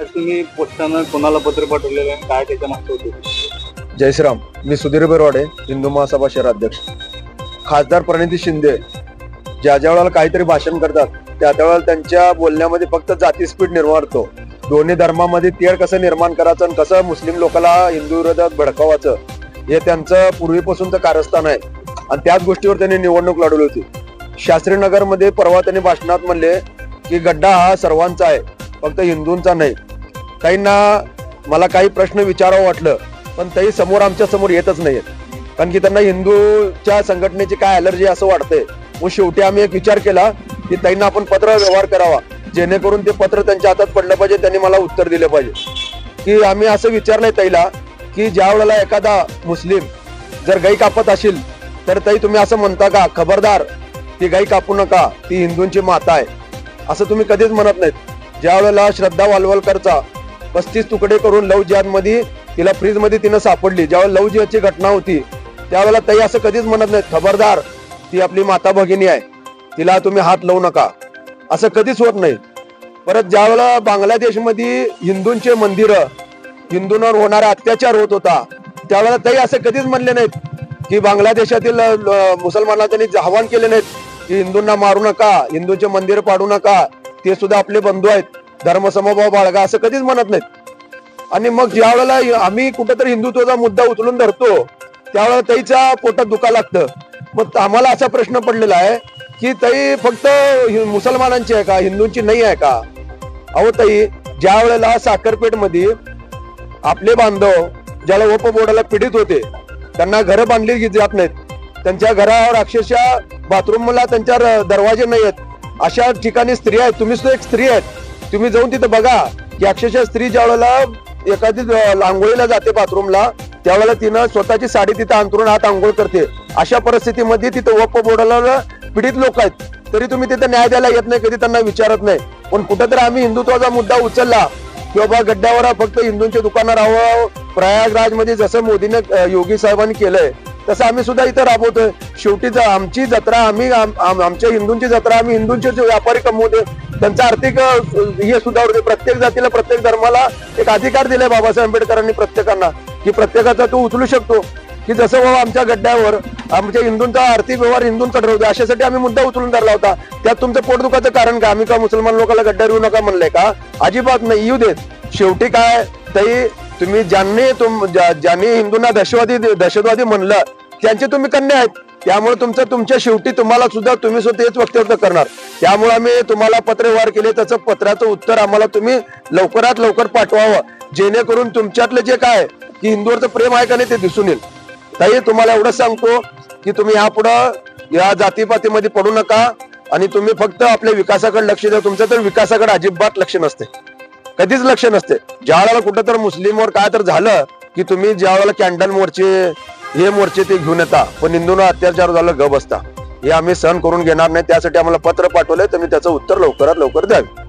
आज तुम्ही पोस्टानं कोणाला पत्र पाठवलेलं आहे? काय त्याच्या मागचं होते? जय श्रीराम मी सुधीर बेरवाडे हिंदू महासभा शहर अध्यक्ष खासदार प्रणिती शिंदे ज्या ज्या वेळेला काहीतरी भाषण करतात त्या त्या वेळेला त्यांच्या बोलण्यामध्ये फक्त जाती स्पीड निर्माण होतो. दोन्ही धर्मामध्ये तेढ कसं निर्माण करायचं आणि कसं मुस्लिम लोकाला हिंदू विरोधात भडकावायचं हे त्यांचं पूर्वीपासूनचं कारस्थान आहे. आणि त्याच गोष्टीवर त्यांनी निवडणूक लढवली होती. शास्त्रीनगरमध्ये परवा त्यांनी भाषणात म्हणले की गड्डा हा सर्वांचा आहे फक्त हिंदूंचा नाही. काहींना मला काही प्रश्न विचारावं वाटलं पण तेही समोर आमच्यासमोर येतच नाहीत कारण की त्यांना हिंदूच्या संघटनेची काय अलर्जी असं वाटतंय. मग शेवटी आम्ही एक विचार केला की त्यांना आपण पत्र व्यवहार करावा. जेणेकरून ते पत्र त्यांच्या हातात पडलं पाहिजे त्यांनी मला उत्तर दिलं पाहिजे. की आम्ही असं विचारलंय ताईला की ज्या वेळेला एखादा मुस्लिम जर गाई कापत असेल तर ताई तुम्ही असं म्हणता का खबरदार ती गाई कापू नका ती हिंदूंची माता आहे. असं तुम्ही कधीच म्हणत नाहीत. ज्या वेळेला श्रद्धा वालवलकरचा पस्तीस तुकडे करून लव जिहादमध्ये तिला फ्रीजमध्ये तिनं सापडली. ज्यावेळेला लव जिहादची घटना होती त्यावेळेला ताई असं कधीच म्हणत नाहीत खबरदार ती आपली माता भगिनी आहे. तिला तुम्ही हात लावू नका. असं कधीच होत नाही. परत ज्यावेळेला बांगलादेशमध्ये हिंदूंचे मंदिर हिंदूंवर होणारा अत्याचार होत होता त्यावेळेला ताई असं कधीच म्हणले नाहीत की बांगलादेशातील अ, मुसलमानांना त्यांनी आव्हान केले नाहीत की हिंदूंना मारू नका हिंदूंचे मंदिर पाडू नका ते सुद्धा आपले बंधू आहेत. धर्मसमभाव बाळगा असं कधीच म्हणत नाहीत. आणि मग ज्या वेळेला आम्ही कुठेतरी हिंदुत्वाचा मुद्दा उचलून धरतो त्यावेळेला ताईच्या पोटात दुखा लागतं. मग आम्हाला असा प्रश्न पडलेला आहे की ताई फक्त मुसलमानांची आहे का? हिंदूंची नाही आहे का? अहो ताई ज्या वेळेला साखरपेठमध्ये आपले बांधव ज्याला उपबोर्डाला पीडित होते त्यांना घरं बांधली जात नाहीत. त्यांच्या घरावर अक्षरशः बाथरूमला त्यांच्या दरवाजे नाही आहेत अशा ठिकाणी स्त्री आहेत. तुम्ही सुद्धा एक स्त्री आहेत. तुम्ही जाऊन तिथं बघा की अक्षरशः स्त्री ज्या वेळेला एखादी लांगोळीला जाते बाथरूमला त्यावेळेला तिनं स्वतःची साडी तिथं अंतरून हात आंघोळ करते. अशा परिस्थितीमध्ये तिथं वप बोडाला पीडित लोक आहेत. तरी तुम्ही तिथं न्याय द्यायला येत नाही कधी त्यांना विचारत नाही. पण कुठेतरी आम्ही हिंदुत्वाचा मुद्दा उचलला की बाबा गड्ड्यावर फक्त हिंदूंचे दुकानं राहावं प्रयागराजमध्ये जसं मोदीने योगी साहेबांनी केलंय तसं आम्ही सुद्धा इथं राबवतोय. शेवटी ज- आमची जत्रा आम्ही आम- आम- आमच्या हिंदूंची जत्रा आम्ही हिंदूंचे जे व्यापारी कमवते त्यांचा आर्थिक हे सुधारते प्रत्येक जातीला प्रत्येक धर्माला एक अधिकार दिलाय बाबासाहेब आंबेडकरांनी प्रत्येकांना. की प्रत्येकाचा तो उचलू शकतो. की जसं बाबा आमच्या गड्ड्यावर आमच्या हिंदूंचा आर्थिक व्यवहार हिंदूंचा ठरवतो. अशासाठी आम्ही मुद्दा उचलून धरला होता. त्यात तुमचं पोटदुखाचं कारण का आम्ही का मुसलमान लोकांना गड्ड्यावर येऊ नका म्हणलंय का? अजिबात नाही. येऊ देत. शेवटी काय? तरी तुम्ही ज्यांनी तुम ज्यांनी हिंदूंना दहशतवादी दहशतवादी म्हणलं त्यांचे तुम्ही कन्या आहेत. त्यामुळे तुमचं तुमच्या शेवटी तुम्हाला सुद्धा तुम्ही सुद्धा हेच वक्तव्य करणार. त्यामुळे आम्ही तुम्हाला पत्र व्यवहार केले त्याचं पत्राचं उत्तर आम्हाला तुम्ही लवकरात लवकर पाठवावं. जेणेकरून तुमच्यातलं जे काय की हिंदूवरचं प्रेम आहे का नाही ते दिसून येईल. ताई तुम्हाला एवढंच सांगतो की तुम्ही यापुढं या जातीपातीमध्ये पडू नका आणि तुम्ही फक्त आपल्या विकासाकडे लक्ष द्या. तुमचं तर विकासाकडे अजिबात लक्ष नसते. कधीच लक्ष नसते. ज्या वेळेला कुठं तर मुस्लिमवर काय तर झालं की तुम्ही ज्या वेळेला कॅन्डल मोर्चे हे मोर्चे ते घेऊन येता पण हिंदूंना अत्याचार झालं ग बसता. हे आम्ही सहन करून घेणार नाही त्यासाठी आम्हाला पत्र पाठवलंय तुम्ही त्याचं उत्तर लवकरात लवकर द्यावे.